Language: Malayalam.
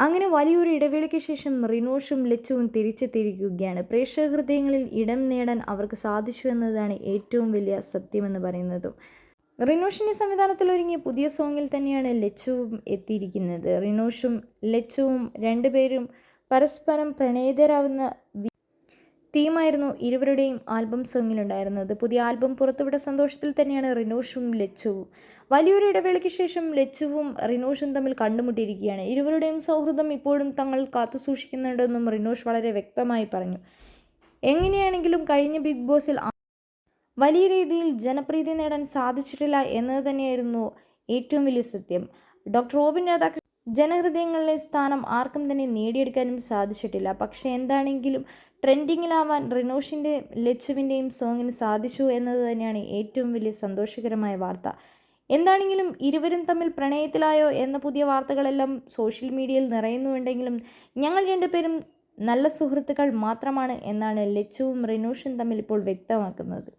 അങ്ങനെ വലിയൊരു ഇടവേളയ്ക്ക് ശേഷം റിനോഷും ലച്ചുവും തിരിച്ചെത്തിയിരിക്കുകയാണ് പ്രേക്ഷക ഹൃദയങ്ങളിൽ ഇടം നേടാൻ അവർക്ക് സാധിച്ചു എന്നതാണ് ഏറ്റവും വലിയ സത്യമെന്ന് പറയുന്നതും. റിനോഷിന്റെ സംവിധാനത്തിൽ ഒരുങ്ങിയ പുതിയ സോങ്ങിൽ തന്നെയാണ് ലച്ചുവും എത്തിയിരിക്കുന്നത്. റിനോഷും ലച്ചുവും രണ്ടുപേരും പരസ്പരം പ്രണയിതരാവുന്ന തീമായിരുന്നു ഇരുവരുടെയും ആൽബം സോങ്ങിലുണ്ടായിരുന്നത്. പുതിയ ആൽബം പുറത്തുവിട്ട സന്തോഷത്തിൽ തന്നെയാണ് റിനോഷും ലച്ചുവും. വലിയൊരു ഇടവേളയ്ക്ക് ശേഷം ലച്ചുവും റിനോഷും തമ്മിൽ കണ്ടുമുട്ടിയിരിക്കുകയാണ്. ഇരുവരുടെയും സൗഹൃദം ഇപ്പോഴും തങ്ങൾ കാത്തുസൂക്ഷിക്കുന്നുണ്ടെന്നും റിനോഷ് വളരെ വ്യക്തമായി പറഞ്ഞു. എങ്ങനെയാണെങ്കിലും കഴിഞ്ഞ ബിഗ് ബോസിൽ വലിയ രീതിയിൽ ജനപ്രീതി നേടാൻ സാധിച്ചിട്ടില്ല എന്നത് തന്നെയായിരുന്നു ഏറ്റവും വലിയ സത്യം. ഡോക്ടർ റോബിൻ രാധാകൃഷ്ണൻ ജനഹൃദയങ്ങളിലെ സ്ഥാനം ആർക്കും തന്നെ നേടിയെടുക്കാനും സാധിച്ചിട്ടില്ല. പക്ഷേ എന്താണെങ്കിലും ട്രെൻഡിങ്ങിലാവാൻ റിനോഷിന്റെ ലച്ചുവിന്റെയും സോങ്ങിന് സാധിച്ചു എന്നത് തന്നെയാണ് ഏറ്റവും വലിയ സന്തോഷകരമായ വാർത്ത. എന്താണെങ്കിലും ഇരുവരും തമ്മിൽ പ്രണയത്തിലായോ എന്ന പുതിയ വാർത്തകളെല്ലാം സോഷ്യൽ മീഡിയയിൽ നിറയുന്നുണ്ടെങ്കിലും ഞങ്ങൾ രണ്ടുപേരും നല്ല സുഹൃത്തുക്കൾ മാത്രമാണ് എന്നാണ് ലച്ചുവും റിനോഷും തമ്മിൽ ഇപ്പോൾ വ്യക്തമാക്കുന്നത്.